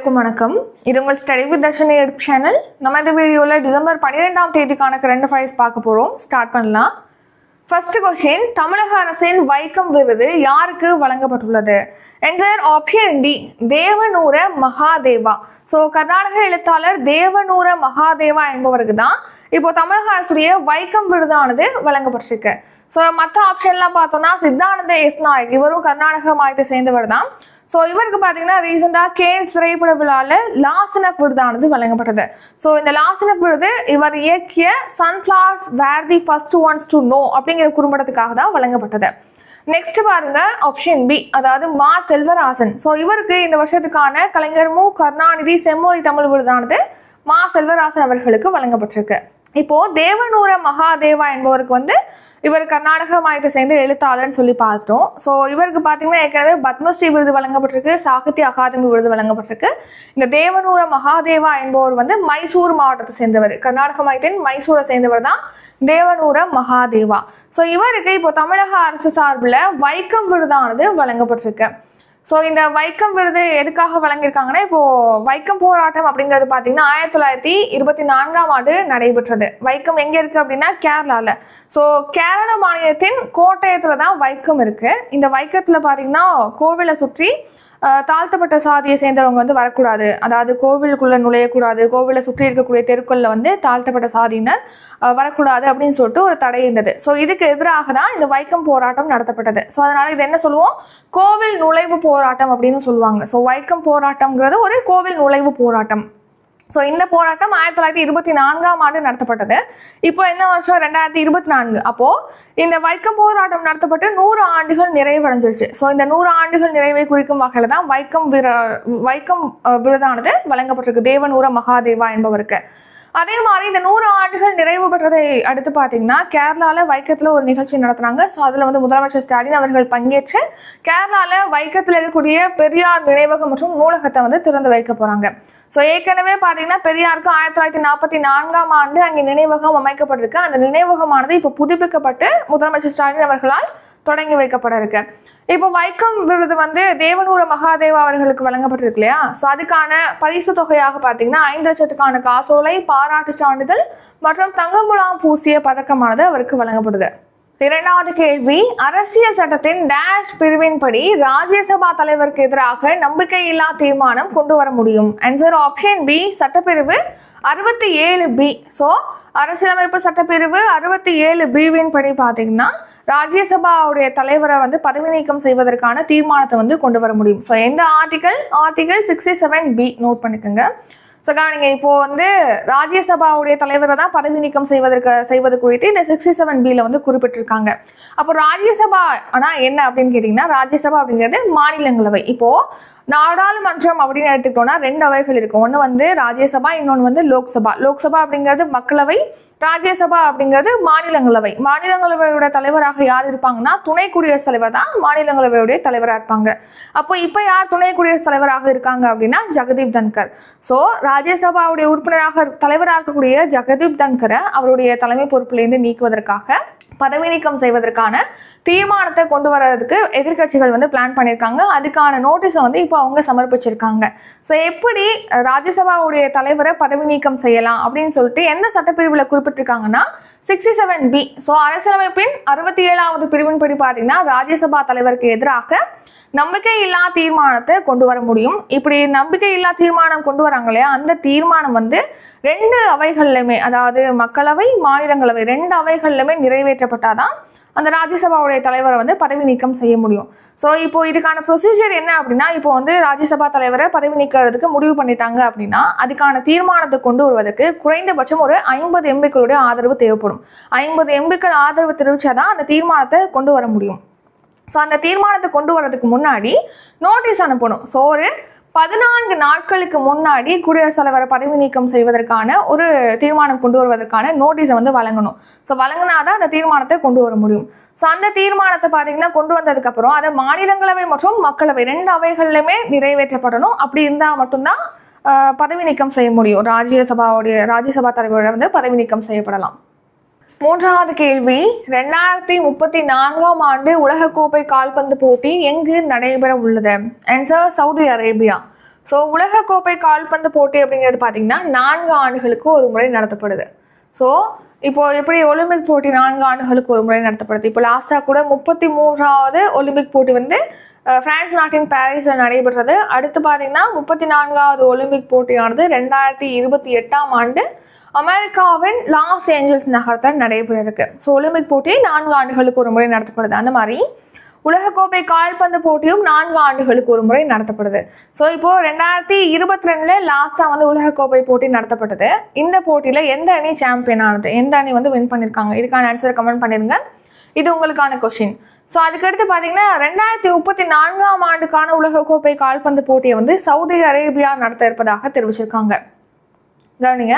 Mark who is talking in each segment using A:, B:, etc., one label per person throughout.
A: எல்லோருக்கும் வணக்கம். இது உங்கள் study with Darshini edu channel நம்ம இந்த வீடியோவில் டிசம்பர் பன்னிரெண்டாம் தேதிக்கான கரண்ட் அஃபேர்ஸ் பார்க்க போகிறோம் ஸ்டார்ட் பண்ணலாம். ஃபர்ஸ்ட் கொஸ்டின் தமிழக அரசின் வைக்கம் விருது யாருக்கு வழங்கப்பட்டுள்ளது? Answer option D Devanura Mahadeva. So Karnataka எழுத்தாளர் தேவனூர மகாதேவா என்பவருக்கு தான் இப்போ தமிழக அரசுடைய வைக்கம் விருதானது வழங்கப்பட்டிருக்கு. ஸோ மற்ற ஆப்ஷன்லாம் பார்த்தோம்னா சித்தானந்த எஸ் நாயக். இவரும் கர்நாடக மாநிலத்தை சேர்ந்தவர் தான். ஸோ இவருக்கு பார்த்தீங்கன்னா ரீசெண்டாக கேஸ் திரைப்பட விழாவில் லாசனப் விருதானது வழங்கப்பட்டது. ஸோ இந்த லாசனப் விருது இவர் இயக்கிய sunflowers were the first ones to know அப்படிங்கிற குறும்படத்துக்காக தான் வழங்கப்பட்டது. நெக்ஸ்ட் பாருங்க ஆப்ஷன் பி அதாவது மா செல்வராசன். ஸோ இவருக்கு இந்த வருஷத்துக்கான கலைஞர் மு. கருணாநிதி செம்மொழி தமிழ் விருதானது மா செல்வராசன் அவர்களுக்கு வழங்கப்பட்டிருக்கு. இப்போ தேவனூர மகாதேவா என்பவருக்கு வந்து இவர் கர்நாடக மாநிலத்தை சேர்ந்த எழுத்தாளர்னு சொல்லி பார்த்துட்டோம். ஸோ இவருக்கு பார்த்தீங்கன்னா ஏற்கனவே பத்மஸ்ரீ விருது வழங்கப்பட்டிருக்கு சாகித்ய அகாதமி விருது வழங்கப்பட்டிருக்கு. இந்த தேவனூர மகாதேவா என்பவர் வந்து மைசூர் மாவட்டத்தை சேர்ந்தவர். கர்நாடக மாநிலத்தின் மைசூரை சேர்ந்தவர் தான் தேவனூர மகாதேவா. ஸோ இவருக்கு இப்போ தமிழக அரசு சார்பில் வைக்கம் விருதானது வழங்கப்பட்டிருக்கு. ஸோ இந்த வைக்கம் விருது எதுக்காக வழங்கியிருக்காங்கன்னா இப்போ வைக்கம் போராட்டம் அப்படிங்கிறது பார்த்தீங்கன்னா ஆயிரத்தி தொள்ளாயிரத்தி இருபத்தி நான்காம் ஆண்டு நடைபெற்றது. வைக்கம் எங்கே இருக்குது அப்படின்னா கேரளாவில் ஸோ கேரள மாநிலத்தின் கோட்டயத்தில் தான் வைக்கம் இருக்குது இந்த வைக்கத்தில் பார்த்தீங்கன்னா கோவிலை சுற்றி தாழ்த்தப்பட்ட சாதியை சேர்ந்தவங்க வந்து வரக்கூடாது. அதாவது கோவிலுக்குள்ளே நுழையக்கூடாது. கோவிலை சுற்றி இருக்கக்கூடிய தெருக்களில் வந்து தாழ்த்தப்பட்ட சாதியினர் வரக்கூடாது அப்படின்னு சொல்லிட்டு ஒரு தடை இருந்தது. ஸோ இதுக்கு எதிராக தான் இந்த வைக்கம் போராட்டம் நடத்தப்பட்டது. ஸோ அதனால் இது என்ன சொல்லுவோம்? கோவில் நுழைவு போராட்டம் அப்படின்னு சொல்லுவாங்க. ஸோ வைக்கம் போராட்டம்ங்கிறது ஒரு கோவில் நுழைவு போராட்டம். ஸோ இந்த போராட்டம் ஆயிரத்தி தொள்ளாயிரத்தி இருபத்தி நான்காம் ஆண்டு நடத்தப்பட்டது. இப்போ என்ன வருஷம்? ரெண்டாயிரத்தி இருபத்தி நான்கு. அப்போது இந்த வைக்கம் போராட்டம் நடத்தப்பட்டு நூறு ஆண்டுகள் நிறைவடைஞ்சிருச்சு. ஸோ இந்த நூறு ஆண்டுகள் நிறைவை குறிக்கும் வகையில் தான் வைக்கம் விர வைக்கம் விருதானது வழங்கப்பட்டிருக்கு. தேவனூர மகாதேவா என்பவருக்கு. அதே மாதிரி இந்த நூறு ஆண்டுகள் நிறைவு பெற்றதை அடுத்து பார்த்தீங்கன்னா கேரளாவில் வைக்கத்தில் ஒரு நிகழ்ச்சி நடத்துனாங்க. ஸோ அதில் வந்து முதலமைச்சர் ஸ்டாலின் அவர்கள் பங்கேற்று கேரளாவில் வைக்கத்தில் இருக்கக்கூடிய பெரியார் நினைவகம் மற்றும் நூலகத்தை வந்து திறந்து வைக்க போகிறாங்க ஸோ ஏற்கனவே பார்த்தீங்கன்னா பெரியாருக்கு ஆயிரத்தி தொள்ளாயிரத்தி நாற்பத்தி நான்காம் ஆண்டு அங்கே நினைவகம் அமைக்கப்பட்டிருக்கு. அந்த நினைவகமானது இப்போ புதுப்பிக்கப்பட்டு முதலமைச்சர் ஸ்டாலின் அவர்களால் தொடங்கி வைக்கப்பட இருக்கு. இப்போ வைக்கம் விருது வந்து தேவனூர மகாதேவா அவர்களுக்கு வழங்கப்பட்டிருக்கு இல்லையா? ஸோ அதுக்கான பரிசு தொகையாக பார்த்தீங்கன்னா ஐந்து லட்சத்துக்கான காசோலை பாராட்டு சான்றிதழ் மற்றும் தங்கமுலாம் பூசிய பதக்கமானது அவருக்கு வழங்கப்படுது. இரண்டாவது கேள்வி அரசியல் சட்டத்தின் டேஷ் பிரிவின்படி ராஜ்யசபா தலைவருக்கு எதிராக நம்பிக்கையில்லா தீர்மானம் கொண்டு வர முடியும்? ஆன்சர் ஆப்ஷன் பி சட்டப்பிரிவு அறுபத்தி ஏழு பி ஸோ அரசியலமைப்பு சட்டப்பிரிவு அறுபத்தி ஏழு பிவின் படி பார்த்தீங்கன்னா ராஜ்யசபாவுடைய தலைவரை வந்து பதவி நீக்கம் செய்வதற்கான தீர்மானத்தை வந்து கொண்டு வர முடியும். ஸோ எந்த article article sixty seven B note பண்ணிக்கோங்க. ஸோ கவனிங்க இப்போ வந்து ராஜ்யசபாவுடைய தலைவரை தான் பதவி நீக்கம் செய்வதற்கு செய்வது குறித்து இந்த சிக்ஸ்டி செவன் பியில் வந்து குறிப்பிட்டிருக்காங்க. அப்போ ராஜ்யசபா ஆனால் என்ன அப்படின்னு கேட்டிங்கன்னா ராஜ்யசபா அப்படிங்கிறது மாநிலங்களவை. இப்போ நாடாளுமன்றம் அப்படின்னு எடுத்துக்கிட்டோம்னா ரெண்டு அவைகள் இருக்கும் ஒன்று வந்து ராஜ்யசபா இன்னொன்று வந்து லோக்சபா. லோக்சபா அப்படிங்கிறது மக்களவை ராஜ்யசபா அப்படிங்கிறது மாநிலங்களவை. மாநிலங்களவையோட தலைவராக யார் இருப்பாங்கன்னா துணை குடியரசுத் தலைவர் தான் மாநிலங்களவையுடைய தலைவராக இருப்பாங்க. அப்போ இப்போ யார் துணை குடியரசுத் தலைவராக இருக்காங்க அப்படின்னா ஜெகதீப் தன்கர். ஸோ ராஜ்யசபாவுடைய உறுப்பினராக தலைவராக இருக்கக்கூடிய ஜெகதீப் தன்கரை அவருடைய தலைமை பொறுப்பிலிருந்து நீக்குவதற்காக பதவி நீக்கம் செய்வதற்கான தீர்மானத்தை கொண்டு வர்றதுக்கு எதிர்க்கட்சிகள் வந்து பிளான் பண்ணியிருக்காங்க. அதுக்கான நோட்டீஸை வந்து இப்போ அவங்க சமர்ப்பிச்சிருக்காங்க. ஸோ எப்படி ராஜ்யசபாவுடைய தலைவரை பதவி நீக்கம் செய்யலாம் அப்படின்னு சொல்லிட்டு எந்த சட்டப்பிரிவில் குறிப்பிட்டிருக்காங்கன்னா சிக்ஸ்டி செவன் பி ஸோ அரசியலமைப்பின் அறுபத்தி ஏழாவது பிரிவின்படி பார்த்தீங்கன்னா ராஜ்யசபா தலைவருக்கு எதிராக நம்பிக்கை இல்லா தீர்மானத்தை கொண்டு வர முடியும். இப்படி நம்பிக்கை இல்லா தீர்மானம் கொண்டு வராங்க இல்லையா? அந்த தீர்மானம் வந்து ரெண்டு அவைகள்லையுமே அதாவது மக்களவை மாநிலங்களவை ரெண்டு அவைகள்லையுமே நிறைவேற்றப்பட்டாதான் அந்த ராஜ்யசபாவுடைய தலைவரை வந்து பதவி நீக்கம் செய்ய முடியும். ஸோ இப்போ இதுக்கான ப்ரொசீஜர் என்ன அப்படின்னா இப்போ வந்து ராஜ்யசபா தலைவரை பதவி நீக்கிறதுக்கு முடிவு பண்ணிட்டாங்க அப்படின்னா அதுக்கான தீர்மானத்தை கொண்டு வருவதற்கு குறைந்தபட்சம் ஒரு ஐம்பது எம்பிக்களுடைய ஆதரவு தேவைப்படும். ஐம்பது எம்பிக்கள் ஆதரவு தெரிவித்தாதான் அந்த தீர்மானத்தை கொண்டு வர முடியும். ஸோ அந்த தீர்மானத்தை கொண்டு வரதுக்கு முன்னாடி நோட்டீஸ் அனுப்பணும். ஸோ ஒரு பதினான்கு நாட்களுக்கு முன்னாடி குடியரசுத் தலைவரை பதவி நீக்கம் செய்வதற்கான ஒரு தீர்மானம் கொண்டு வருவதற்கான நோட்டீஸை வந்து வழங்கணும். ஸோ வழங்கினாதான் அந்த தீர்மானத்தை கொண்டு வர முடியும். ஸோ அந்த தீர்மானத்தை பார்த்தீங்கன்னா கொண்டு வந்ததுக்கப்புறம் அதை மாநிலங்களவை மற்றும் மக்களவை ரெண்டு அவைகள்லையுமே நிறைவேற்றப்படணும். அப்படி இருந்தால் மட்டும்தான் பதவி நீக்கம் செய்ய முடியும். ராஜ்யசபாவுடைய ராஜ்யசபா தலைவரை வந்து பதவி நீக்கம் செய்யப்படலாம். மூன்றாவது கேள்வி ரெண்டாயிரத்தி முப்பத்தி நான்காம் ஆண்டு உலகக்கோப்பை கால்பந்து போட்டி எங்கு நடைபெற உள்ளது? Answer Saudi Arabia. ஸோ உலகக்கோப்பை கால்பந்து போட்டி அப்படிங்கிறது பார்த்தீங்கன்னா நான்கு ஆண்டுகளுக்கு ஒரு முறை நடத்தப்படுது. ஸோ இப்போ எப்படி ஒலிம்பிக் போட்டி நான்கு ஆண்டுகளுக்கு ஒரு முறை நடத்தப்படுது? இப்போ லாஸ்ட்டாக கூட முப்பத்தி மூன்றாவது ஒலிம்பிக் போட்டி வந்து ஃப்ரான்ஸ் நாட்டின் பாரிஸில் நடைபெற்றது. அடுத்து பார்த்தீங்கன்னா முப்பத்தி நான்காவது ஒலிம்பிக் போட்டியானது ரெண்டாயிரத்தி இருபத்தி எட்டாம் ஆண்டு அமெரிக்காவின் லாஸ் ஏஞ்சல்ஸ் நகரத்தில் நடைபெற இருக்கு ஸோ ஒலிம்பிக் போட்டி நான்கு ஆண்டுகளுக்கு ஒரு முறை நடத்தப்படுது. அந்த மாதிரி உலகக்கோப்பை கால்பந்து போட்டியும் நான்கு ஆண்டுகளுக்கு ஒரு முறை நடத்தப்படுது. ஸோ இப்போ ரெண்டாயிரத்தி இருபத்தி ரெண்டுல லாஸ்டா வந்து உலகக்கோப்பை போட்டி நடத்தப்பட்டது. இந்த போட்டியில எந்த அணி சாம்பியன் ஆனது? எந்த அணி வந்து வின் பண்ணியிருக்காங்க இதுக்கான ஆன்சர் கமெண்ட் பண்ணிருங்க. இது உங்களுக்கான கொஷின் ஸோ அதுக்கடுத்து பார்த்தீங்கன்னா ரெண்டாயிரத்தி முப்பத்தி நான்காம் ஆண்டுக்கான உலகக்கோப்பை கால்பந்து போட்டியை வந்து சவுதி அரேபியா நடத்த இருப்பதாக தெரிவிச்சிருக்காங்க. கவனிங்க.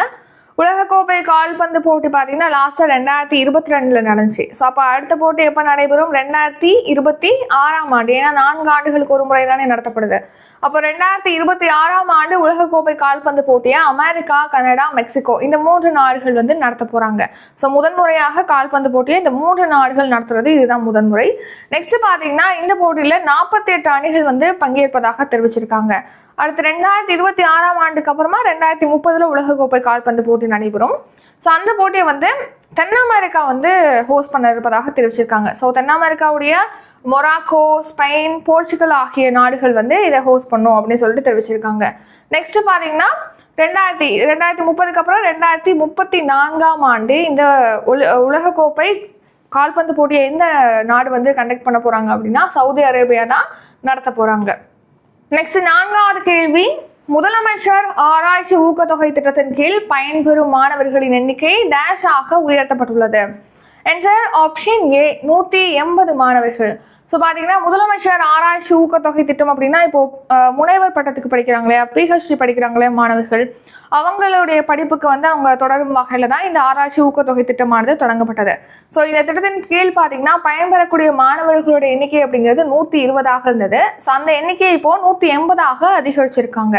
A: உலகக்கோப்பை கால்பந்து போட்டி பார்த்தீங்கன்னா லாஸ்ட்டாக ரெண்டாயிரத்தி இருபத்தி ரெண்டில் நடந்துச்சு. ஸோ அப்போ அடுத்த போட்டி எப்போ நடைபெறும்? ரெண்டாயிரத்தி இருபத்தி ஆறாம் ஆண்டு. ஏன்னா நான்கு ஆண்டுகளுக்கு ஒரு முறை தானே நடத்தப்படுது. அப்போ ரெண்டாயிரத்தி இருபத்தி ஆறாம் ஆண்டு உலகக்கோப்பை கால்பந்து போட்டியை அமெரிக்கா கனடா மெக்சிகோ இந்த மூன்று நாடுகள் வந்து நடத்த போகிறாங்க ஸோ முதன்முறையாக கால்பந்து போட்டியை இந்த மூன்று நாடுகள் நடத்துறது இதுதான் முதன்முறை. நெக்ஸ்ட் பார்த்தீங்கன்னா இந்த போட்டியில் நாற்பத்தி எட்டு அணிகள் வந்து பங்கேற்பதாக தெரிவிச்சிருக்காங்க. அடுத்து ரெண்டாயிரத்தி இருபத்தி ஆறாம் ஆண்டுக்கு அப்புறமா ரெண்டாயிரத்தி முப்பதுல உலகக்கோப்பை கால்பந்து போட்டி நடைபெறும். ஸோ அந்த போட்டியை வந்து தென் அமெரிக்கா வந்து ஹோஸ்ட் பண்ண இருப்பதாக தெரிவிச்சிருக்காங்க. ஸோ தென் அமெரிக்காவுடைய மொராக்கோ ஸ்பெயின் போர்ச்சுகல் ஆகிய நாடுகள் வந்து இதை ஹோஸ்ட் பண்ணும் அப்படின்னு சொல்லிட்டு தெரிவிச்சிருக்காங்க. நெக்ஸ்ட் பார்த்தீங்கன்னா ரெண்டாயிரத்தி ரெண்டாயிரத்தி முப்பதுக்கு அப்புறம் ரெண்டாயிரத்தி முப்பத்தி நான்காம் ஆண்டு இந்த உல உலகக்கோப்பை கால்பந்து போட்டியை எந்த நாடு வந்து கண்டக்ட் பண்ண போறாங்க அப்படின்னா சவுதி அரேபியா தான் நடத்த போறாங்க. நெக்ஸ்ட் நான்காவது கேள்வி முதலமைச்சர் ஆராய்ச்சி ஊக்கத்தொகை திட்டத்தின் கீழ் பயன்பெறும் மாணவர்களின் எண்ணிக்கை டேஷ் ஆக உயர்த்தப்பட்டுள்ளது. என்சர் ஆப்ஷன் ஏ நூற்றி எண்பது மாணவர்கள். ஸோ பார்த்தீங்கன்னா முதலமைச்சர் ஆராய்ச்சி ஊக்கத்தொகை திட்டம் அப்படின்னா இப்போ முனைவர் பட்டத்துக்கு படிக்கிறாங்களே பிஹெச்டி படிக்கிறாங்களே மாணவர்கள்? அவங்களுடைய படிப்புக்கு வந்து அவங்க தொடரும் வகையில் தான் இந்த ஆராய்ச்சி ஊக்கத்தொகை திட்டமானது தொடங்கப்பட்டது. ஸோ இந்த திட்டத்தின் கீழ் பார்த்தீங்கன்னா பயன்பெறக்கூடிய மாணவர்களுடைய எண்ணிக்கை அப்படிங்கிறது நூற்றி இருபதாக இருந்தது. ஸோ அந்த எண்ணிக்கையை இப்போ நூற்றி எண்பதாக அதிகரிச்சிருக்காங்க.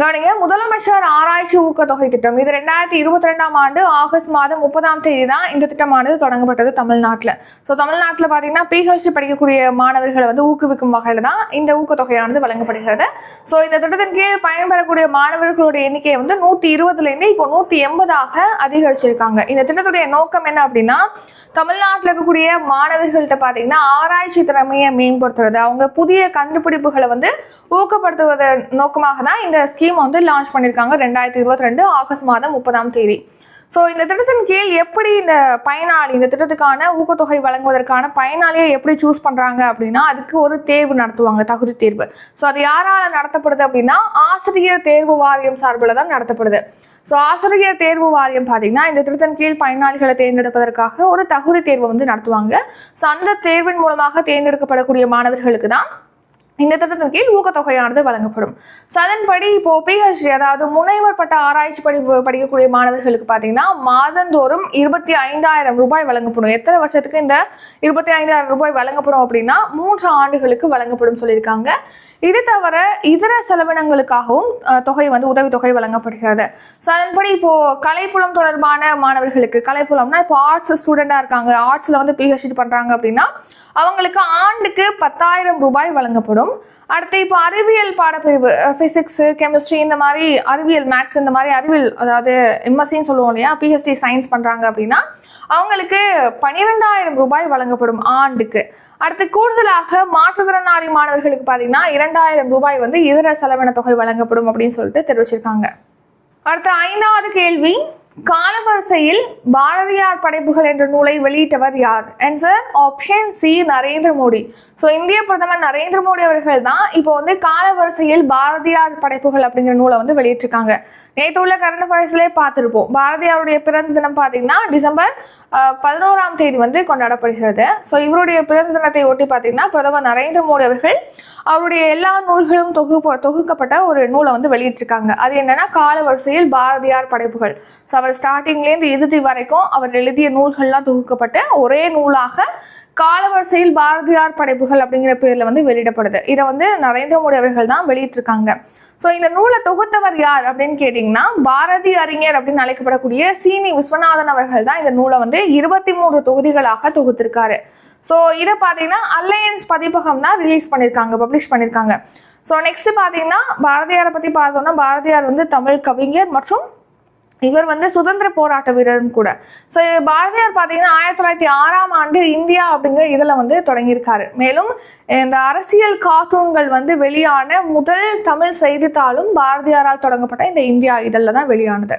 A: கவனிங்க முதலமைச்சர் ஆராய்ச்சி ஊக்கத்தொகை திட்டம். இது ரெண்டாயிரத்தி இருபத்தி ரெண்டாம் ஆண்டு ஆகஸ்ட் மாதம் முப்பதாம் தேதி தான் இந்த திட்டமானது தொடங்கப்பட்டது தமிழ்நாட்டில். ஸோ தமிழ்நாட்டில் பார்த்தீங்கன்னா பிஹெச்டி படிக்கக்கூடிய மாணவர்களை வந்து ஊக்குவிக்கும் வகையில் தான் இந்த ஊக்கத்தொகையானது வழங்கப்படுகிறது. ஸோ இந்த திட்டத்தின் கீழ் பயன்பெறக்கூடிய மாணவர்களுடைய எண்ணிக்கையை வந்து நூற்றி இருபதுலேருந்து இப்போ நூற்றி எண்பதாக அதிகரிச்சிருக்காங்க. இந்த திட்டத்துடைய நோக்கம் என்ன அப்படின்னா தமிழ்நாட்டில் இருக்கக்கூடிய மாணவர்கள்ட்ட பார்த்தீங்கன்னா ஆராய்ச்சி திறமையை மேம்படுத்துறது அவங்க புதிய கண்டுபிடிப்புகளை வந்து ஊக்கப்படுத்துவதன் நோக்கமாக தான் இந்த ஸ்கீம் வந்து லான்ச் பண்ணியிருக்காங்க ரெண்டாயிரத்தி இருபத்தி ரெண்டு ஆகஸ்ட் மாதம் முப்பதாம் தேதி. ஸோ இந்த திட்டத்தின் கீழ் எப்படி இந்த பயனாளி இந்த திட்டத்துக்கான ஊக்கத்தொகை வழங்குவதற்கான பயனாளியை எப்படி சூஸ் பண்ணுறாங்க அப்படின்னா அதுக்கு ஒரு தேர்வு நடத்துவாங்க தகுதி தேர்வு. ஸோ அது யாரால் நடத்தப்படுது அப்படின்னா ஆசிரியர் தேர்வு வாரியம் சார்பில் தான் நடத்தப்படுது. ஸோ ஆசிரியர் தேர்வு வாரியம் பார்த்தீங்கன்னா இந்த திட்டத்தின் கீழ் பயனாளிகளை தேர்ந்தெடுப்பதற்காக ஒரு தகுதி தேர்வு வந்து நடத்துவாங்க. ஸோ அந்த தேர்வின் மூலமாக தேர்ந்தெடுக்கப்படக்கூடிய மாணவர்களுக்கு தான் இந்த திட்டத்தின் கீழ் ஊக்கத்தொகையானது வழங்கப்படும். ஸோ அதன்படி இப்போ பிஹெச்டி அதாவது முனைவர் பட்ட ஆராய்ச்சி படிப்பு படிக்கக்கூடிய மாணவர்களுக்கு பார்த்தீங்கன்னா மாதந்தோறும் இருபத்தி ஐந்தாயிரம் ரூபாய் வழங்கப்படும். எத்தனை வருஷத்துக்கு இந்த இருபத்தி ஐந்தாயிரம் ரூபாய் வழங்கப்படும் அப்படின்னா மூன்று ஆண்டுகளுக்கு வழங்கப்படும் சொல்லியிருக்காங்க. இது தவிர இதர செலவினங்களுக்காகவும் தொகை வந்து உதவித்தொகை வழங்கப்படுகிறது. ஸோ அதன்படி இப்போ கலைப்புலம் தொடர்பான மாணவர்களுக்கு கலைப்புலம்னா இப்போ ஆர்ட்ஸ் ஸ்டூடெண்டாக இருக்காங்க ஆர்ட்ஸில் வந்து பிஹெச்டி பண்ணுறாங்க அப்படின்னா அவங்களுக்கு ஆண்டுக்கு பத்தாயிரம் ரூபாய் வழங்கப்படும். அடுத்து இப்போ அறிவியல் பாடப்பிரிவு ஃபிசிக்ஸு கெமிஸ்ட்ரி இந்த மாதிரி அறிவியல் மேக்ஸ் இந்த மாதிரி அறிவியல் அதாவது எம்எஸ்சின்னு சொல்லுவோம் இல்லையா பிஹெச்டி சயின்ஸ் பண்ணுறாங்க அப்படின்னா அவங்களுக்கு பன்னிரெண்டாயிரம் ரூபாய் வழங்கப்படும் ஆண்டுக்கு. அடுத்து கூடுதலாக மாற்றுத்திறனாளி மாணவர்களுக்கு பார்த்தீங்கன்னா இரண்டாயிரம் ரூபாய் வந்து இதர செலவின தொகை வழங்கப்படும் அப்படின்னு சொல்லிட்டு தெரிவிச்சிருக்காங்க. அடுத்த ஐந்தாவது கேள்வி. காலவரிசையில் பாரதியார் படைப்புகள் என்ற நூலை வெளியிட்டவர் யார்? Answer option C Narendra Modi. So இந்திய பிரதமர் நரேந்திர மோடி அவர்கள் தான் இப்போ வந்து காலவரிசையில் பாரதியார் படைப்புகள் அப்படிங்கிற நூலை வந்து வெளியிட்டிருக்காங்க. நேற்று உள்ள கரண்ட் அஃபேர்ஸ்லேயே பார்த்துருப்போம். பாரதியாருடைய பிறந்த தினம் பார்த்தீங்கன்னா டிசம்பர் பதினோராம் தேதி வந்து கொண்டாடப்படுகிறது. ஸோ இவருடைய பிறந்த தினத்தை ஒட்டி பார்த்தீங்கன்னா பிரதமர் நரேந்திர மோடி அவர்கள் அவருடைய எல்லா நூல்களும் தொகுப்பு தொகுக்கப்பட்ட ஒரு நூலை வந்து வெளியிட்டிருக்காங்க. அது என்னன்னா காலவரிசையில் பாரதியார் படைப்புகள். ஸோ அவர் ஸ்டார்டிங்லேருந்து இறுதி வரைக்கும் அவர் எழுதிய நூல்கள்லாம் தொகுக்கப்பட்டு ஒரே நூலாக காலவரிசையில் பாரதியார் படைப்புகள் அப்படிங்கிற பேரில் வந்து வெளியிடப்படுது. இதை வந்து நரேந்திர மோடி அவர்கள் தான் வெளியிட்டிருக்காங்க. ஸோ இந்த நூலை தொகுத்தவர் யார் அப்படின்னு கேட்டிங்கன்னா பாரதி அறிஞர் அப்படின்னு அழைக்கப்படக்கூடிய சீனி விஸ்வநாதன் அவர்கள் தான் இந்த நூலை வந்து இருபத்தி மூன்று தொகுதிகளாக தொகுத்திருக்காரு. ஸோ இதை பார்த்தீங்கன்னா அலையன்ஸ் பதிப்பகம் தான் ரிலீஸ் பண்ணியிருக்காங்க பப்ளிஷ் பண்ணியிருக்காங்க ஸோ நெக்ஸ்ட் பார்த்தீங்கன்னா பாரதியாரை பற்றி பார்த்தோம்னா பாரதியார் வந்து தமிழ் கவிஞர் மற்றும் இவர் வந்து சுதந்திர போராட்ட வீரரும் கூட. ஸோ பாரதியார் பார்த்தீங்கன்னா ஆயிரத்தி தொள்ளாயிரத்தி ஆறாம் ஆண்டு இந்தியா அப்படிங்கிற இதில் வந்து தொடங்கியிருக்காரு. மேலும் இந்த அரசியல் கார்ட்டூன்கள் வந்து வெளியான முதல் தமிழ் செய்தித்தாளும் பாரதியாரால் தொடங்கப்பட்ட இந்த இந்தியா இதழில் தான் வெளியானது.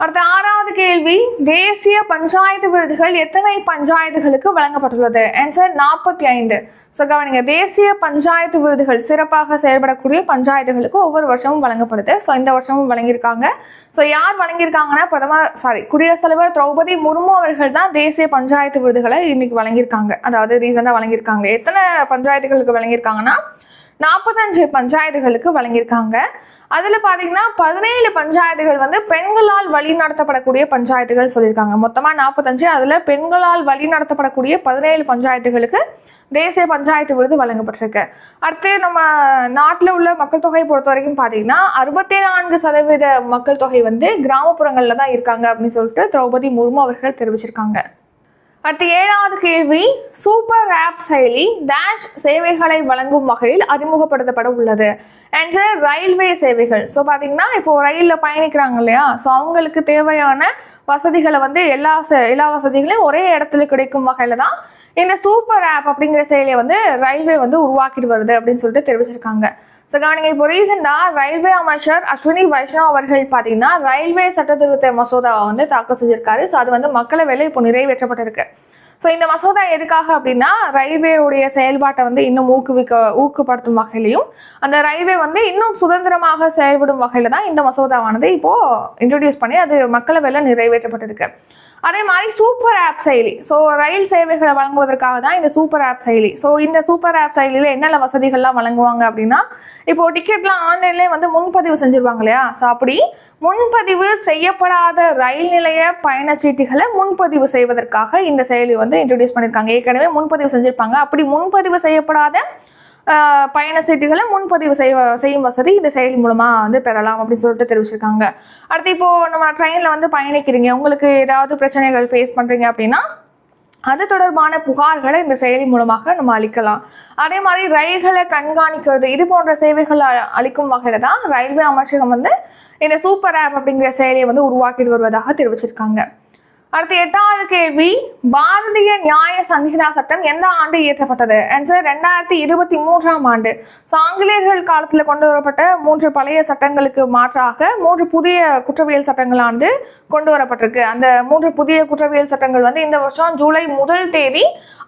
A: அடுத்த ஆறாவது கேள்வி தேசிய பஞ்சாயத்து விருதுகள் எத்தனை பஞ்சாயத்துகளுக்கு வழங்கப்பட்டுள்ளது? ஆன்சர் நாற்பத்தி ஐந்து ஸோ கவனிங்க தேசிய பஞ்சாயத்து விருதுகள் சிறப்பாக செயல்படக்கூடிய பஞ்சாயத்துகளுக்கு ஒவ்வொரு வருஷமும் வழங்கப்படுது. ஸோ இந்த வருஷமும் வழங்கியிருக்காங்க. ஸோ யார் வழங்கியிருக்காங்கன்னா பிரதமர் சாரி குடியரசுத் தலைவர் திரௌபதி முர்மு அவர்கள் தான் தேசிய பஞ்சாயத்து விருதுகளை இன்னைக்கு வழங்கியிருக்காங்க. அதாவது ரீசெண்டாக வழங்கியிருக்காங்க. எத்தனை பஞ்சாயத்துகளுக்கு வழங்கியிருக்காங்கன்னா நாற்பத்தஞ்சு பஞ்சாயத்துகளுக்கு வழங்கியிருக்காங்க. அதில் பார்த்தீங்கன்னா பதினேழு பஞ்சாயத்துகள் வந்து பெண்களால் வழி நடத்தப்படக்கூடிய பஞ்சாயத்துகள் சொல்லியிருக்காங்க. மொத்தமாக நாற்பத்தஞ்சு அதில் பெண்களால் வழி நடத்தப்படக்கூடிய பதினேழு பஞ்சாயத்துகளுக்கு தேசிய பஞ்சாயத்து விருது வழங்கப்பட்டிருக்கு. அடுத்து நம்ம நாட்டில் உள்ள மக்கள் தொகையை பொறுத்த வரைக்கும் பார்த்தீங்கன்னா அறுபத்தி நான்கு சதவீத மக்கள் தொகை வந்து கிராமப்புறங்களில் தான் இருக்காங்க அப்படின்னு சொல்லிட்டு திரௌபதி முர்மு அவர்கள் தெரிவிச்சிருக்காங்க. அடுத்து ஏழாவது கேள்வி சூப்பர் ஆப் செயலி டேஷ் சேவைகளை வழங்கும் வகையில் அறிமுகப்படுத்தப்பட உள்ளது. ஆன்சர் ரயில்வே சேவைகள். ஸோ பார்த்தீங்கன்னா இப்போ ரயிலில் பயணிக்கிறாங்க இல்லையா? ஸோ அவங்களுக்கு தேவையான வசதிகளை வந்து எல்லா எல்லா வசதிகளையும் ஒரே இடத்துல கிடைக்கும் வகையில் தான் இந்த சூப்பர் ஆப் அப்படிங்கிற செயலியை வந்து ரயில்வே வந்து உருவாக்கிட்டு வருது அப்படின்னு சொல்லிட்டு தெரிவிச்சிருக்காங்க. ஸோ கவனிங்க இப்போ ரீசெண்டாக ரயில்வே அமைச்சர் அஸ்வினி வைஷ்ணவ் அவர்கள் பார்த்தீங்கன்னா ரயில்வே சட்டத்திருத்த மசோதாவை வந்து தாக்கல் செஞ்சிருக்காரு. ஸோ அது வந்து மக்களவையில் இப்போ நிறைவேற்றப்பட்டிருக்கு. ஸோ இந்த மசோதா எதுக்காக அப்படின்னா ரயில்வேவுடைய செயல்பாட்டை வந்து இன்னும் ஊக்குவிக்க ஊக்கப்படுத்தும் வகையிலையும் அந்த ரயில்வே வந்து இன்னும் சுதந்திரமாக செயல்படும் வகையில் தான் இந்த மசோதாவானது இப்போது இன்ட்ரடியூஸ் பண்ணி அது மக்களவையில் நிறைவேற்றப்பட்டிருக்கு. அதே மாதிரி சூப்பர் ஆப் செயலி. ஸோ ரயில் சேவைகளை வழங்குவதற்காக தான் இந்த சூப்பர் ஆப் செயலி. ஸோ இந்த சூப்பர் ஆப் செயலியில் என்னென்ன வசதிகள்லாம் வழங்குவாங்க அப்படின்னா இப்போ டிக்கெட்லாம் ஆன்லைன்லேயே வந்து முன்பதிவு செஞ்சுருவாங்க இல்லையா? ஸோ அப்படி முன்பதிவு செய்யப்படாத ரயில் நிலைய பயணச்சீட்டுகளை முன்பதிவு செய்வதற்காக இந்த செயலி வந்து இன்ட்ரடியூஸ் பண்ணியிருக்காங்க ஏற்கனவே முன்பதிவு செஞ்சுருப்பாங்க. அப்படி முன்பதிவு செய்யப்படாத பயண சீட்டுகளை முன்பதிவு செய்வ செய்யும் வசதி இந்த செயலி மூலமாக வந்து பெறலாம் அப்படின்னு சொல்லிட்டு தெரிவிச்சிருக்காங்க. அடுத்து இப்போது நம்ம ட்ரெயினில் வந்து பயணிக்கிறீங்க. உங்களுக்கு ஏதாவது பிரச்சனைகள் ஃபேஸ் பண்ணுறீங்க அப்படின்னா அது தொடர்பான புகார்களை இந்த செயலி மூலமாக நம்ம அளிக்கலாம். அதே மாதிரி ரயில்களை கண்காணிக்கிறது இது போன்ற சேவைகள் அ- அளிக்கும் வகையில் தான் ரயில்வே அமைச்சகம் வந்து இந்த சூப்பர் ஆப் அப்படிங்கிற செயலியை வந்து உருவாக்கிட்டு வருவதாக தெரிவிச்சிருக்காங்க. அடுத்து எட்டாவது கேள்வி பாரதிய நியாய சங்கிதா சட்டம் எந்த ஆண்டு இயற்றப்பட்டது? ஆன்சர் ரெண்டாயிரத்தி இருபத்தி மூன்றாம் ஆண்டு. ஸோ ஆங்கிலேயர்கள் காலத்தில் கொண்டு வரப்பட்ட மூன்று பழைய சட்டங்களுக்கு மாற்றாக மூன்று புதிய குற்றவியல் சட்டங்களானது கொண்டு வரப்பட்டிருக்கு. அந்த மூன்று புதிய குற்றவியல் சட்டங்கள் வந்து இந்த வருஷம் ஜூலை முதல் தேதி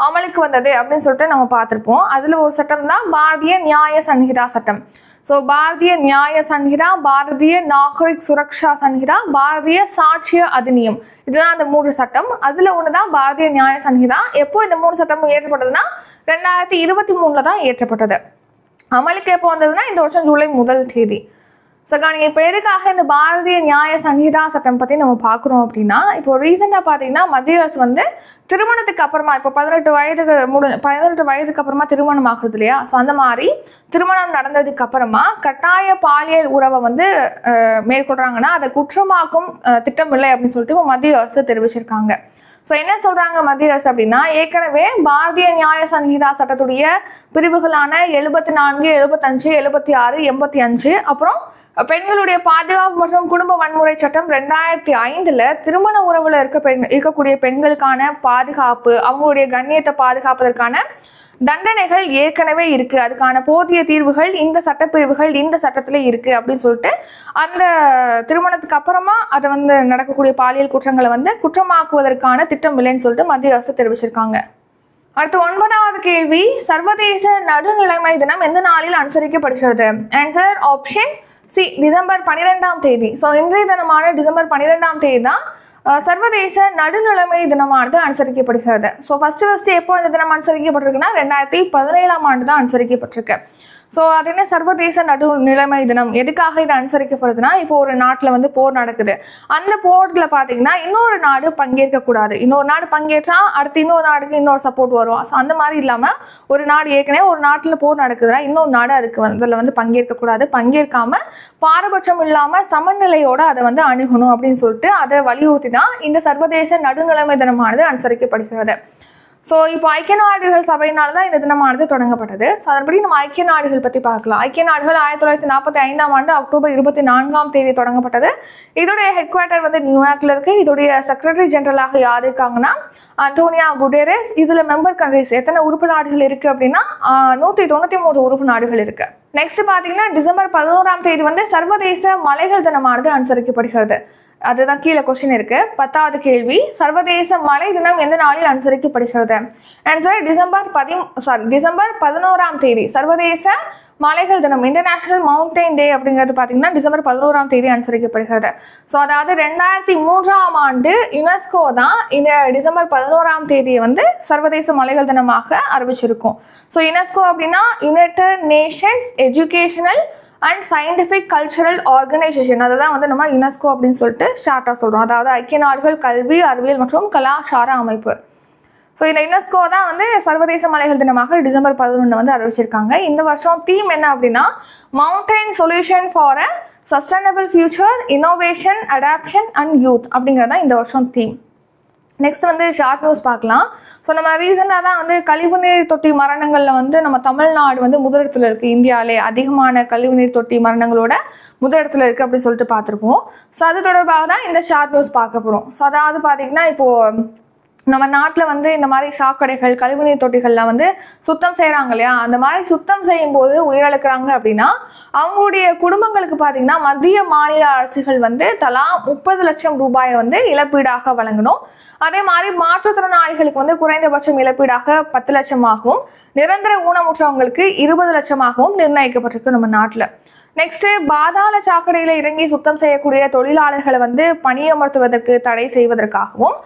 A: அமலுக்கு வந்தது அப்படின்னு சொல்லிட்டு நம்ம பார்த்துருப்போம். அதில் ஒரு சட்டம் தான் பாரதிய நியாய சங்கிதா சட்டம். ஸோ பாரதிய நியாய சன்ஹிதா பாரதிய நாகரிக் சுரக்ஷா சன்ஹிதா பாரதிய சாட்சிய அதிநியம் இதுதான் அந்த மூன்று சட்டம். அதில் ஒன்று தான் பாரதிய நியாய சன்ஹிதா எப்போ இந்த மூணு சட்டமும் ஏற்றப்பட்டதுன்னா ரெண்டாயிரத்தி இருபத்தி மூணில் தான் ஏற்றப்பட்டது அமலுக்கு எப்போ வந்ததுன்னா இந்த வருஷம் ஜூலை முதல் தேதி. ஸோ கவனிங்க இப்போ எதுக்காக இந்த பாரதிய நியாய சங்கீதா சட்டம் பற்றி நம்ம பார்க்குறோம் அப்படின்னா இப்போ ரீசெண்டாக பார்த்தீங்கன்னா மத்திய அரசு வந்து திருமணத்துக்கு அப்புறமா இப்போ பதினெட்டு வயதுக்கு முடி பதினெட்டு வயதுக்கு அப்புறமா திருமணம் ஆகுது இல்லையா? ஸோ அந்த மாதிரி திருமணம் நடந்ததுக்கு அப்புறமா கட்டாய பாலியல் உறவை வந்து மேற்கொள்கிறாங்கன்னா அதை குற்றமாக்கும் திட்டம் இல்லை அப்படின்னு சொல்லிட்டு இப்போ மத்திய அரசு தெரிவிச்சிருக்காங்க. ஸோ என்ன சொல்கிறாங்க மத்திய அரசு அப்படின்னா ஏற்கனவே பாரதிய நியாய சங்கீதா சட்டத்துடைய பிரிவுகளான எழுபத்தி நான்கு எழுபத்தஞ்சு எழுபத்தி ஆறு எண்பத்தி அஞ்சு அப்புறம் பெண்களுடைய பாதுகாப்பு மற்றும் குடும்ப வன்முறை சட்டம் ரெண்டாயிரத்தி ஐந்துல திருமண உறவுல இருக்க பெண் இருக்கக்கூடிய பெண்களுக்கான பாதுகாப்பு அவங்களுடைய கண்ணியத்தை பாதுகாப்பதற்கான தண்டனைகள் ஏற்கனவே இருக்கு. அதுக்கான போதிய தீர்வுகள் இந்த சட்டப்பிரிவுகள் இந்த சட்டத்துல இருக்கு அப்படின்னு சொல்லிட்டு அந்த திருமணத்துக்கு அப்புறமா அதை வந்து நடக்கக்கூடிய பாலியல் குற்றங்களை வந்து குற்றமாக்குவதற்கான திட்டம் இல்லைன்னு சொல்லிட்டு மத்திய அரசு தெரிவிச்சிருக்காங்க. அடுத்து ஒன்பதாவது கேள்வி சர்வதேச நடுநிலைமை தினம் எந்த நாளில் அனுசரிக்கப்படுகிறது? ஆன்சர் ஆப்ஷன் சி டிசம்பர் பன்னிரெண்டாம் தேதி. ஸோ இன்றைய தினமான டிசம்பர் பன்னிரெண்டாம் தேதி தான் சர்வதேச நடுநிலைமை தினமானது அனுசரிக்கப்படுகிறது. ஸோ ஃபஸ்ட்டு ஃபஸ்ட்டு எப்போ இந்த தினம் அனுசரிக்கப்பட்டிருக்குன்னா ரெண்டாயிரத்தி பதினேழாம் ஆண்டு தான் அனுசரிக்கப்பட்டிருக்கு. ஸோ அது என்ன? சர்வதேச நடுநிலைமை தினம். எதுக்காக இது அனுசரிக்கப்படுதுன்னா இப்போ ஒரு நாட்டில் வந்து போர் நடக்குது. அந்த போரில் பார்த்தீங்கன்னா இன்னொரு நாடு பங்கேற்கக்கூடாது இன்னொரு நாடு பங்கேற்றா அடுத்து இன்னொரு நாடுக்கு இன்னொரு சப்போர்ட் வரும் ஸோ அந்த மாதிரி இல்லாமல் ஒரு நாடு ஏற்கனவே ஒரு நாட்டில் போர் நடக்குதுன்னா இன்னொரு நாடு அதுக்கு வந்து அதில் வந்து பங்கேற்கக்கூடாது பங்கேற்காம பாரபட்சம் இல்லாமல் சமநிலையோடு அதை வந்து அணுகணும் அப்படின்னு சொல்லிட்டு அதை வலியுறுத்தி தான் இந்த சர்வதேச நடுநிலைமை தினமானது அனுசரிக்கப்படுகிறது. ஸோ இப்போ ஐக்கிய நாடுகள் சபையினால தான் இந்த தினமானது தொடங்கப்பட்டது. ஸோ அதன்படி நம்ம ஐக்கிய நாடுகள் பற்றி பார்க்கலாம். ஐக்கிய நாடுகள் ஆயிரத்தி தொள்ளாயிரத்தி நாற்பத்தி ஐந்தாம் ஆண்டு அக்டோபர் இருபத்தி நான்காம் தேதி தொடங்கப்பட்டது. இதோடைய ஹெட் குவார்ட்டர் வந்து நியூயார்க்கில் இருக்கு. இதோடைய செக்ரட்டரி ஜெனரலாக யார் இருக்காங்கன்னா அண்டோனியா குடேரஸ் இதில் மெம்பர் கண்ட்ரிஸ் எத்தனை உறுப்பு நாடுகள் இருக்குது அப்படின்னா நூற்றி தொண்ணூற்றி மூன்று உறுப்பு நாடுகள் இருக்குது நெக்ஸ்ட் பார்த்தீங்கன்னா டிசம்பர் பதினோராம் தேதி வந்து சர்வதேச மலைகள் தினமானது அனுசரிக்கப்படுகிறது. அதுதான் கீழே கொஸ்டின் இருக்கு. பத்தாவது கேள்வி சர்வதேச மலை தினம் எந்த நாளில் அனுசரிக்கப்படுகிறது? ஆன்சர் டிசம்பர் பதி சாரி டிசம்பர் பதினோராம் தேதி. சர்வதேச மலைகள் தினம் இன்டர்நேஷனல் மவுண்டைன் டே அப்படிங்கிறது பார்த்தீங்கன்னா டிசம்பர் பதினோராம் தேதி அனுசரிக்கப்படுகிறது. ஸோ அதாவது ரெண்டாயிரத்தி மூன்றாம் ஆண்டு யுனெஸ்கோ தான் இந்த டிசம்பர் பதினோராம் தேதியை வந்து சர்வதேச மலைகள் தினமாக அறிவிச்சிருக்கும். ஸோ யுனெஸ்கோ அப்படின்னா United Nations Educational and Scientific Cultural Organisation அதை தான் வந்து நம்ம யுனெஸ்கோ அப்படின்னு சொல்லிட்டு ஷார்ட்டாக சொல்கிறோம் அதாவது ஐக்கிய நாடுகள் கல்வி அறிவியல் மற்றும் கலாச்சார அமைப்பு. ஸோ இந்த யுனெஸ்கோ தான் வந்து சர்வதேச மலைகள் தினமாக டிசம்பர் பதினொன்று வந்து அறிவிச்சிருக்காங்க. இந்த வருஷம் தீம் என்ன அப்படின்னா mountain solution for a sustainable future innovation adoption and youth அப்படிங்கிறது தான் இந்த வருஷம் தீம் நெக்ஸ்ட் வந்து ஷார்ட் நியூஸ் பார்க்கலாம். ஸோ நம்ம ரீசெண்டாக தான் வந்து கழிவுநீர் தொட்டி மரணங்களில் வந்து நம்ம தமிழ்நாடு வந்து முதலிடத்தில் இருக்குது இந்தியாவிலே அதிகமான கழிவுநீர் தொட்டி மரணங்களோட முதலிடத்தில் இருக்குது அப்படின்னு சொல்லிட்டு பார்த்துருப்போம். ஸோ அது தொடர்பாக தான் இந்த ஷார்ட் நியூஸ் பார்க்க போகிறோம் ஸோ அதாவது பார்த்தீங்கன்னா இப்போது நம்ம நாட்டில் வந்து இந்த மாதிரி சாக்கடைகள் கழிவுநீர் தொட்டிகள்லாம் வந்து சுத்தம் செய்கிறாங்க இல்லையா? அந்த மாதிரி சுத்தம் செய்யும் போது உயிரிழக்கிறாங்க அப்படின்னா அவங்களுடைய குடும்பங்களுக்கு பார்த்தீங்கன்னா மத்திய மாநில அரசுகள் வந்து தலா முப்பது லட்சம் ரூபாயை வந்து இழப்பீடாக வழங்கணும். அதே மாதிரி மாற்றுத்திறனாளிகளுக்கு வந்து குறைந்தபட்சம் இழப்பீடாக பத்து லட்சமாகவும் நிரந்தர ஊனமுற்றவங்களுக்கு இருபது லட்சமாகவும் நிர்ணயிக்கப்பட்டிருக்கு நம்ம நாட்டில். நெக்ஸ்ட் பாதாள சாக்கடையில இறங்கி சுத்தம் செய்யக்கூடிய தொழிலாளர்களை வந்து பணியமர்த்துவதற்கு தடை செய்வதற்காகவும்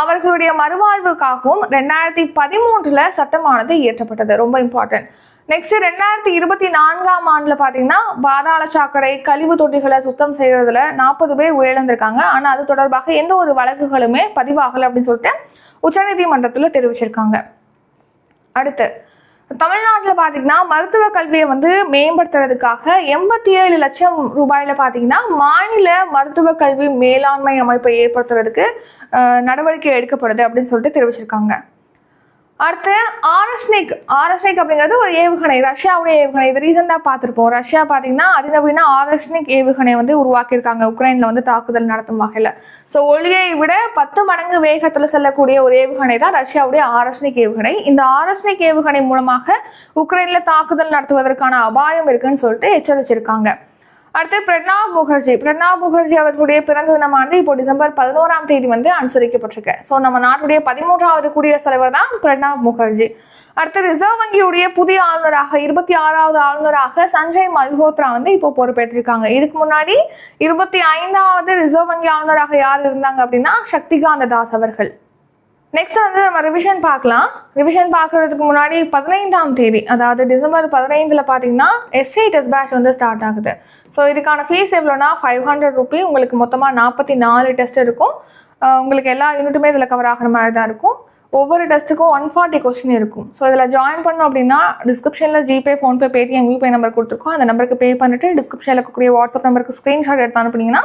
A: அவர்களுடைய மறுவாழ்வுக்காகவும் ரெண்டாயிரத்தி பதிமூன்றுல சட்டமானது இயற்றப்பட்டது. ரொம்ப இம்பார்ட்டன்ட் நெக்ஸ்ட் ரெண்டாயிரத்தி இருபத்தி நான்காம் ஆண்டுல பாத்தீங்கன்னா பாதாள சாக்கடை கழிவு தொட்டிகளை சுத்தம் செய்யறதுல நாற்பது பேர் உயிரிழந்திருக்காங்க. ஆனா அது தொடர்பாக எந்த ஒரு வழக்குகளுமே பதிவாகலை அப்படின்னு சொல்லிட்டு உச்சநீதிமன்றத்துல தெரிவிச்சிருக்காங்க. அடுத்து தமிழ்நாட்டில் பார்த்தீங்கன்னா மருத்துவ கல்வியை வந்து மேம்படுத்துறதுக்காக எண்பத்தி ஏழு லட்சம் ரூபாயில் பார்த்தீங்கன்னா மாநில மருத்துவ கல்வி மேலாண்மை அமைப்பை ஏற்படுத்துறதுக்கு நடவடிக்கை எடுக்கப்படுது அப்படின்னு சொல்லிட்டு தெரிவிச்சிருக்காங்க. அடுத்து ஆரஸ்னிக் ஆரஸ்னிக் அப்படிங்கிறது ஒரு ஏவுகணை. ரஷ்யாவுடைய ஏவுகணை. இது ரீசெண்டாக பார்த்துருப்போம். ரஷ்யா பார்த்தீங்கன்னா அதிநவீன ஆரஸ்னிக் ஏவுகணை வந்து உருவாக்கியிருக்காங்க. உக்ரைனில் வந்து தாக்குதல் நடத்தும் வகையில். ஸோ ஒளியை விட பத்து மடங்கு வேகத்தில் செல்லக்கூடிய ஒரு ஏவுகணை தான் ரஷ்யாவுடைய ஆரஸ்னிக் ஏவுகணை. இந்த ஆரஸ்னிக் ஏவுகணை மூலமாக உக்ரைனில் தாக்குதல் நடத்துவதற்கான அபாயம் இருக்குன்னு சொல்லிட்டு எச்சரிச்சிருக்காங்க. அடுத்து பிரணாப் முகர்ஜி. பிரணாப் முகர்ஜி அவர்களுடைய பிறந்த தினமானது இப்போ டிசம்பர் பதினோராம் தேதி வந்து அனுசரிக்கப்பட்டிருக்கு. ஸோ நம்ம நாட்டுடைய பதிமூன்றாவது குடியரசுத் தலைவர் தான் பிரணாப் முகர்ஜி. அடுத்து ரிசர்வ் வங்கியுடைய புதிய ஆளுநராக இருபத்தி ஆறாவது ஆளுநராக சஞ்சய் மல்ஹோத்ரா வந்து இப்போ பொறுப்பேற்றிருக்காங்க. இதுக்கு முன்னாடி இருபத்தி ஐந்தாவது ரிசர்வ் வங்கி ஆளுநராக யார் இருந்தாங்க அப்படின்னா சக்திகாந்த தாஸ் அவர்கள். நெக்ஸ்ட் வந்து நம்ம ரிவிஷன் பார்க்கலாம். ரிவிஷன் பார்க்கறதுக்கு முன்னாடி பதினைந்தாம் தேதி அதாவது டிசம்பர் பதினைந்தில் பார்த்தீங்கன்னா எஸ்ஐ டெஸ்ட் பேட்ச் வந்து ஸ்டார்ட் ஆகுது. ஸோ இதுக்கான ஃபீஸ் எவ்வளோனா ஃபைவ் ஹண்ட்ரட் ருபி உங்களுக்கு மொத்தமாக நாற்பத்தி நாலு டெஸ்ட் இருக்கும். உங்களுக்கு எல்லா யூனிட்டுமே இதில் கவர் ஆகிற மாதிரி தான் இருக்கும். ஒவ்வொரு டெஸ்ட்டுக்கும் ஒன் ஃபார்ட்டி கொஸ்டின் இருக்கும். ஸோ இதில் ஜாயின் பண்ணோம் அப்படின்னா டிஸ்கிரிப்ஷனில் ஜிபே ஃபோன்பே பேடிஎம் யூபே நம்பர் கொடுத்துருக்கோம். அந்த நம்பருக்கு பே பண்ணிட்டு டிஸ்கிரிப்ஷனில் இருக்கக்கூடிய வாட்ஸ்அப் நம்பருக்கு ஸ்க்ரீன்ஷாட் எடுத்து அனுப்புனீங்கன்னா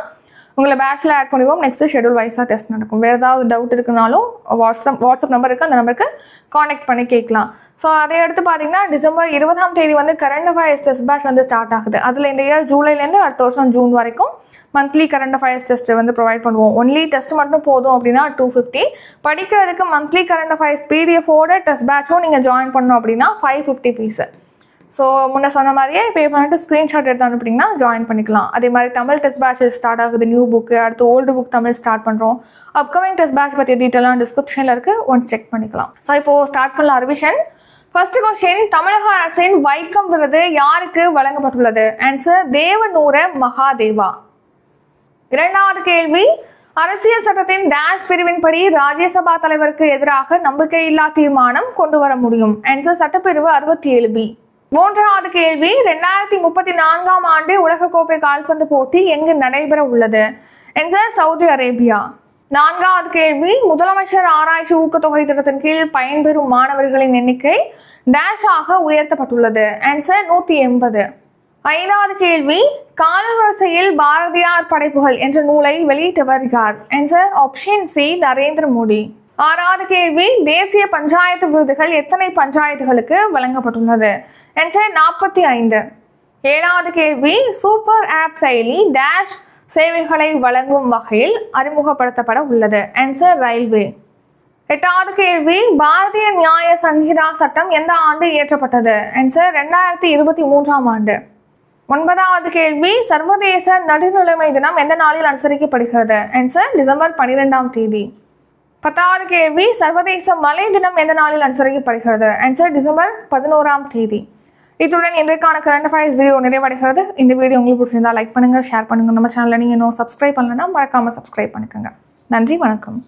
A: உங்களை பேட்சில் ஆட் பண்ணிடுவோம். நெக்ஸ்ட்டு ஷெடியூல் வைஸாக டெஸ்ட் நடக்கும். வேறு ஏதாவது டவுட் இருக்குனாலும் வாட்ஸ்அப் வாட்ஸ்அப் நம்பர் இருக்குது அந்த நம்பருக்கு காண்டாக்ட் பண்ணி கேட்கலாம். ஸோ அதை அடுத்து பார்த்தீங்கன்னா டிசம்பர் இருபதாம் தேதி வந்து கரண்ட் அஃபேர்ஸ் டெஸ்ட் பேட்ச் வந்து ஸ்டார்ட் ஆகுது. அதில் இந்த இயர் ஜூலைலேருந்து அடுத்த வருஷம் ஜூன் வரைக்கும் மந்த்லி கரண்ட் அஃபேர்ஸ் டெஸ்ட் வந்து ப்ரொவைட் பண்ணுவோம். ஒன்லி டெஸ்ட் மட்டும் போதும் அப்படின்னா டூ ஃபிஃப்டி படிக்கிறதுக்கு மந்த்லி கரண்ட் அஃபேர்ஸ் பிடிஎஃபோட டெஸ்ட் பேட்சும் நீங்கள் ஜாயின் பண்ணணும் அப்படின்னா ஃபைவ் ஃபிஃப்டி ஃபீஸு ஸோ முன்ன சொன்ன மாதிரியே பே பண்ணிட்டு ஸ்க்ரீன்ஷாட் எடுத்து அனுப்பிட்டிங்கன்னா ஜாயின் பண்ணிக்கலாம். அதே மாதிரி தமிழ் டெஸ்ட் பேட்சஸ் ஸ்டார்ட் ஆகுது நியூ புக்கு அடுத்து ஓல்டு புக் தமிழ் ஸ்டார்ட் பண்ணுறோம் அப்கமிங் டெஸ்ட் பேட்ச் பற்றிய டீட்டெயிலாம் டிஸ்கிரிப்ஷனில் இருக்குது ஒன்ஸ் செக் பண்ணிக்கலாம். ஸோ இப்போது ஸ்டார்ட் பண்ணலாம் ரிவிஷன் ஃபர்ஸ்ட் கொஸ்டின் தமிழக அரசின் வைக்கம் விருது யாருக்கு வழங்கப்பட்டுள்ளது? ஆன்சர் தேவநூர மகாதேவா. இரண்டாவது கேள்வி அரசியல் சட்டத்தின் டேஷ் பிரிவின்படி ராஜ்யசபா தலைவருக்கு எதிராக நம்பிக்கையில்லா தீர்மானம் கொண்டு வர முடியும்? ஆன்சர் சட்டப்பிரிவு அறுபத்தி ஏழு பி மூன்றாவது கேள்வி ரெண்டாயிரத்தி முப்பத்தி நான்காம் ஆண்டு உலகக்கோப்பை கால்பந்து போட்டி எங்கு நடைபெற உள்ளது? Answer Saudi Arabia. நான்காவது கேள்வி முதலமைச்சர் ஆராய்ச்சி ஊக்கத்தொகை திட்டத்தின் கீழ் பயன்பெறும் மாணவர்களின் எண்ணிக்கை டேஷ் ஆக உயர்த்தப்பட்டுள்ளது. ஆன்சர் நூத்தி எண்பது. ஐந்தாவது கேள்வி காலவரிசையில் பாரதியார் படைப்புகள் என்ற நூலை வெளியிட்டவர் யார் answer option C Narendra Modi. ஆறாவது கேள்வி தேசிய பஞ்சாயத்து விருதுகள் எத்தனை பஞ்சாயத்துகளுக்கு வழங்கப்பட்டுள்ளது? ஆன்சர் நாற்பத்தி ஐந்து. ஏழாவது கேள்வி சூப்பர் ஆப் செயலி டேஷ் சேவைகளை வழங்கும் வகையில் அறிமுகப்படுத்தப்பட உள்ளது. ஆன்சர் ரயில்வே எட்டாவது கேள்வி பாரதிய நியாய சங்கீதா சட்டம் எந்த ஆண்டு இயற்றப்பட்டது? ஆன்சர் ரெண்டாயிரத்தி இருபத்தி மூன்றாம் ஆண்டு. ஒன்பதாவது கேள்வி சர்வதேச நடுநிலைமை தினம் எந்த நாளில் அனுசரிக்கப்படுகிறது? ஆன்சர் டிசம்பர் பன்னிரெண்டாம் தேதி. பத்தாவது கேள்வி சர்வதேச மலை தினம் எந்த நாளில் அனுசரிக்கப்படுகிறது? ஆன்சர் டிசம்பர் பதினோராம் தேதி. இத்துடன் இன்றைக்கான கரண்ட் அஃபேர்ஸ் வீடியோ நிறைவடைகிறது. இந்த வீடியோ உங்களுக்கு பிடிச்சிருந்தா லைக் பண்ணுங்கள் ஷேர் பண்ணுங்க. நம்ம சேனலில் நீங்கள் இன்னும் சப்ஸ்கிரைப் பண்ணலன்னா மறக்காமல் சப்ஸ்கிரைப் பண்ணிக்கோங்க. நன்றி வணக்கம்.